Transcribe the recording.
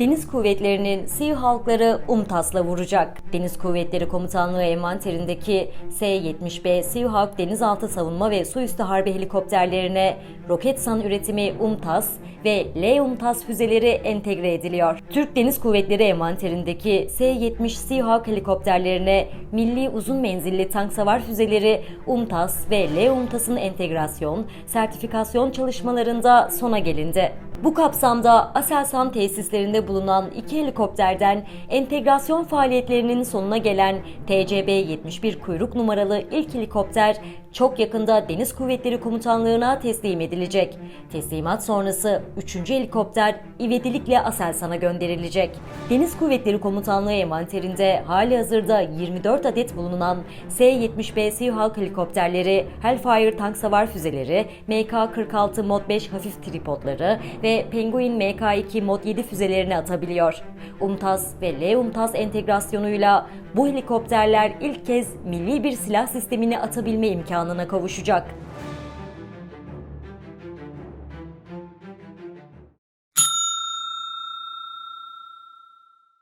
Deniz Kuvvetleri'nin SİHA UMTAS'la vuracak. Deniz Kuvvetleri Komutanlığı envanterindeki S-70B SİHA denizaltı savunma ve su üstü harbi helikopterlerine Roketsan üretimi UMTAS ve L-UMTAS füzeleri entegre ediliyor. Türk Deniz Kuvvetleri envanterindeki S-70 SİHA helikopterlerine milli uzun menzilli tank savar füzeleri UMTAS ve L-UMTAS'ın entegrasyon, sertifikasyon çalışmalarında sona gelindi. Bu kapsamda Aselsan tesislerinde bulunan iki helikopterden entegrasyon faaliyetlerinin sonuna gelen TCB-71 kuyruk numaralı ilk helikopter çok yakında Deniz Kuvvetleri Komutanlığı'na teslim edilecek. Teslimat sonrası 3. helikopter ivedilikle Aselsan'a gönderilecek. Deniz Kuvvetleri Komutanlığı envanterinde hali hazırda 24 adet bulunan S-70B SİHA helikopterleri, Hellfire tank savar füzeleri, MK-46 Mod 5 hafif tripodları ve Penguin MK2 Mod 7 füzelerini atabiliyor. UMTAS ve L-UMTAS entegrasyonuyla bu helikopterler ilk kez milli bir silah sistemini atabilme imkanına kavuşacak.